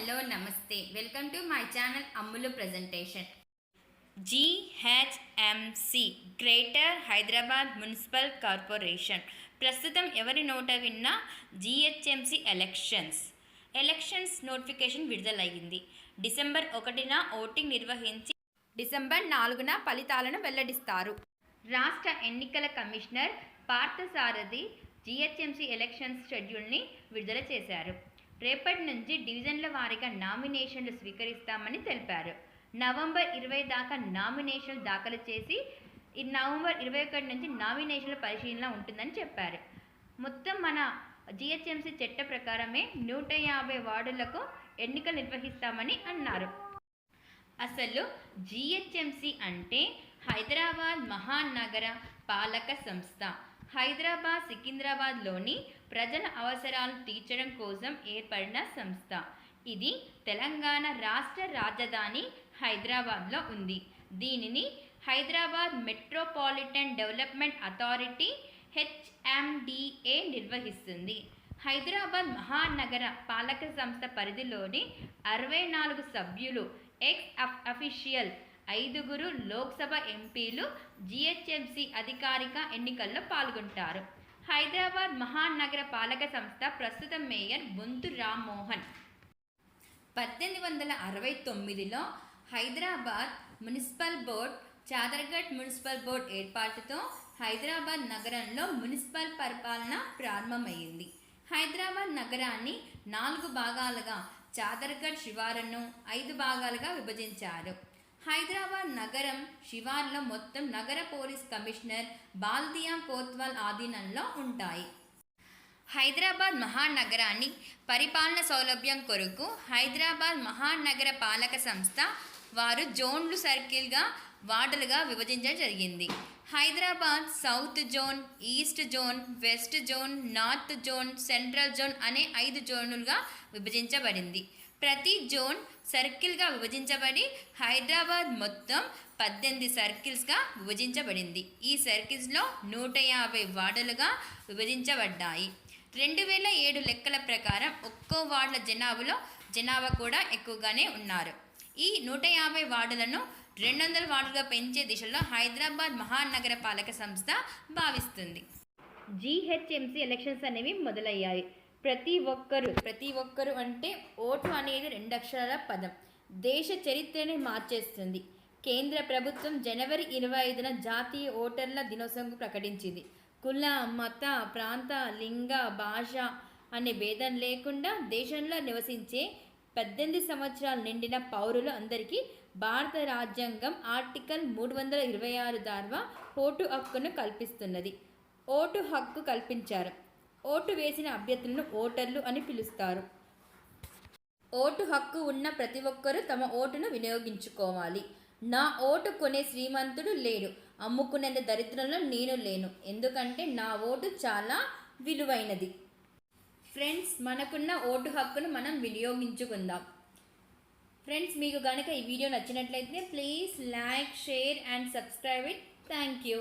Hello namaste. Welcome to my channel Ammulu presentation. GHMC greater Hyderabad municipal corporation. ప్రస్తుతం ఎవరి నోట విన్నా GHMC elections. Elections notification విడుదలయ్యింది. December ఒకటిన ఓటింగ్ నిర్వహించి డిసెంబర్ నాలుగున ఫలితాలను వెల్లడిస్తారు. రాష్ట్ర ఎన్నికల కమిషనర్ పార్థసారథి జీహెచ్ఎంసీ ఎలక్షన్స్ షెడ్యూల్ని విడుదల చేశారు. రేపటి నుంచి డివిజన్ల వారీగా నామినేషన్లు స్వీకరిస్తామని తెలిపారు. నవంబర్ ఇరవై దాకా నామినేషన్లు దాఖలు చేసి ఈ నవంబర్ ఇరవై ఒకటి నుంచి నామినేషన్ల పరిశీలన ఉంటుందని చెప్పారు. మొత్తం మన జిహెచ్ఎంసీ చట్ట ప్రకారమే నూట యాభై వార్డులకు ఎన్నికలు నిర్వహిస్తామని అన్నారు. అసలు జిహెచ్ఎంసి అంటే హైదరాబాద్ మహానగర పాలక సంస్థ. హైదరాబాద్ సికింద్రాబాద్లోని ప్రజల అవసరాలు తీర్చడం కోసం ఏర్పడిన సంస్థ. ఇది తెలంగాణ రాష్ట్ర రాజధాని హైదరాబాద్లో ఉంది. దీనిని Hyderabad metropolitan development authority HMDA నిర్వహిస్తుంది. హైదరాబాద్ మహానగర పాలక సంస్థ పరిధిలోని అరవై నాలుగు సభ్యులు ఎక్స్ అఫ్ అఫీషియల్ ఐదుగురు లోక్సభ ఎంపీలు జిహెచ్ఎంసి అధికారిక ఎన్నికల్లో పాల్గొంటారు. హైదరాబాద్ మహానగర పాలక సంస్థ ప్రస్తుత మేయర్ బొంతు రామ్మోహన్. పద్దెనిమిది వందల అరవై తొమ్మిదిలో Hyderabad municipal board Chaderghat municipal board ఏర్పాటుతో Hyderabad నగరంలో మున్సిపల్ పరిపాలన ప్రారంభమైంది హైదరాబాద్ నగరాన్ని నాలుగు భాగాలుగా చాదర్ఘట్ శివారును ఐదు భాగాలుగా విభజించారు. హైదరాబాద్ నగరం శివార్లో మొత్తం నగర పోలీస్ కమిషనర్ బాల్దియా కోత్వాల్ ఆధీనంలో ఉంటాయి. హైదరాబాద్ మహానగరాన్ని పరిపాలన సౌలభ్యం కొరకు హైదరాబాద్ మహానగర పాలక సంస్థ వారు జోన్లు సర్కిల్గా వార్డులుగా విభజించడం జరిగింది. Hyderabad south zone east zone west zone north zone central zone అనే ఐదు జోన్లుగా విభజించబడింది. ప్రతి జోన్ సర్కిల్గా విభజించబడి హైదరాబాద్ మొత్తం పద్దెనిమిది సర్కిల్స్గా విభజించబడింది. ఈ సర్కిల్స్లో నూట యాభై వార్డులుగా విభజించబడ్డాయి. రెండు వేల ఏడు లెక్కల ప్రకారం ఒక్కో వార్డుల జనాభాలో జనాభా కూడా ఎక్కువగానే ఉన్నారు. ఈ నూట యాభై వార్డులను రెండు వందల వార్డులుగా పెంచే దిశలో హైదరాబాద్ మహానగర పాలక సంస్థ భావిస్తుంది. జీహెచ్ఎంసీ ఎలక్షన్స్ అనేవి మొదలయ్యాయి. ప్రతి ఒక్కరు. ప్రతి ఒక్కరు అంటే ఓటు అనేది రెండు అక్షరాల పదం. దేశ చరిత్రని మార్చేస్తుంది. కేంద్ర ప్రభుత్వం జనవరి ఇరవై ఐదున జాతీయ ఓటర్ల దినోత్సవం ప్రకటించింది. కుల మత ప్రాంత లింగ భాష అనే భేదం లేకుండా దేశంలో నివసించే పద్దెనిమిది సంవత్సరాలు నిండిన పౌరులు అందరికీ భారత రాజ్యాంగం ఆర్టికల్ మూడు వందల ఇరవై ఆరు ద్వారా ఓటు హక్కును కల్పిస్తున్నది. ఓటు హక్కు కల్పించారు. ఓటు వేసిన అభ్యర్థులను ఓటర్లు అని పిలుస్తారు. ఓటు హక్కు ఉన్న ప్రతి ఒక్కరూ తమ ఓటును వినియోగించుకోవాలి. నా ఓటు కొనే శ్రీమంతుడు లేడు. అమ్ముకునేంత దరిద్రంలో నేను లేను. ఎందుకంటే నా ఓటు చాలా విలువైనది. ఫ్రెండ్స్ మనకున్న ఓటు హక్కును మనం వినియోగించుకుందాం. ఫ్రెండ్స్ మీకు కనుక ఈ వీడియో నచ్చినట్లయితే please like share and subscribe it. Thank you.